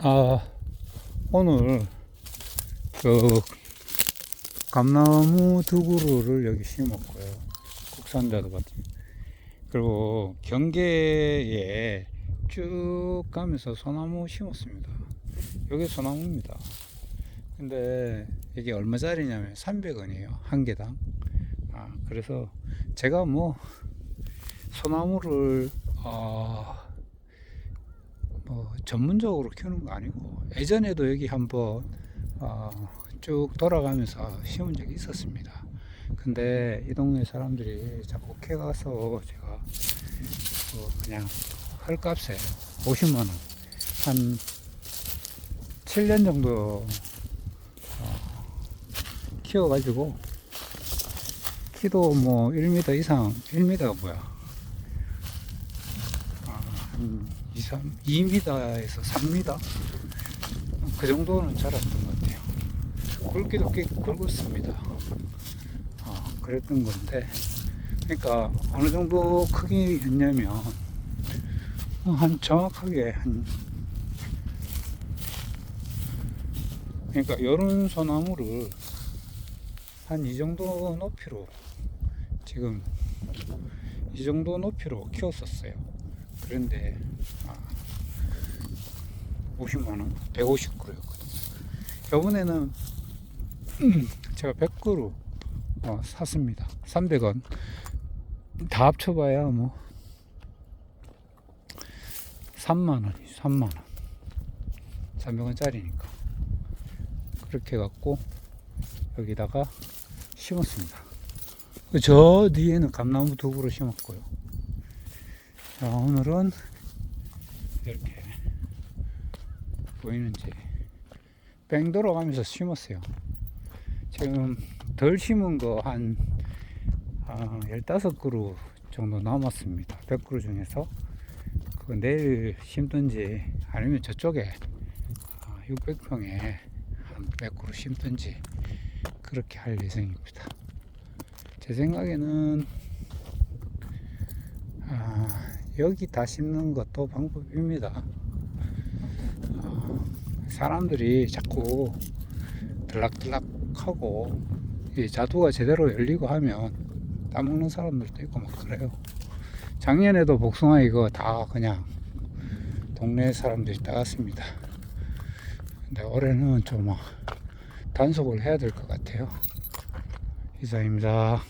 아, 오늘 그 감나무 두 그루를 여기 심었고요. 국산자도 같은. 그리고 경계에 쭉 가면서 소나무 심었습니다. 여기 소나무입니다. 근데 이게 얼마짜리냐면 300원이에요. 한 개당. 아, 그래서 제가 뭐 소나무를 아, 뭐 전문적으로 키우는 거 아니고 예전에도 여기 한번 어, 쭉 돌아가면서 심은 적이 있었습니다. 근데 이 동네 사람들이 자꾸 캐 가서 제가 어, 그냥 헐값에 50만 원, 한 7년 정도 어, 키워가지고 키도 뭐 1m 이상, 1m가 뭐야? 아, 한 2, 3, 2m에서 3m? 그 정도는 자랐던 것 같아요. 굵기도 꽤 굵었습니다. 아, 그랬던 건데, 그러니까 어느 정도 크기였냐면, 어, 한 정확하게 한, 그러니까 요런 소나무를 한 이 정도 높이로 지금 이 정도 높이로 키웠었어요. 그런데 아, 50만원, 150그루였거든요. 이번에는 제가 100그루 어, 샀습니다. 300원. 다 합쳐봐야 뭐 3만원, 3만원. 300원짜리니까. 그렇게 해갖고 여기다가 심었습니다. 저 뒤에는 감나무 두 그루 심었고요. 자, 오늘은 이렇게 보이는지 뺑 돌아 가면서 심었어요. 지금 덜 심은 거한 아, 15그루 정도 남았습니다. 100그루 중에서 그 내일 심든지 아니면 저쪽에 600평에 한 100그루 심든지 그렇게 할 예정입니다. 제 생각에는 아, 여기 다 심는 것도 방법입니다. 어, 사람들이 자꾸 들락들락하고 이 자두가 제대로 열리고 하면 따먹는 사람들도 있고 막 그래요. 작년에도 복숭아 이거 다 그냥 동네 사람들이 따갔습니다. 근데 올해는 좀뭐 단속을 해야 될 것 같아요. 이상입니다.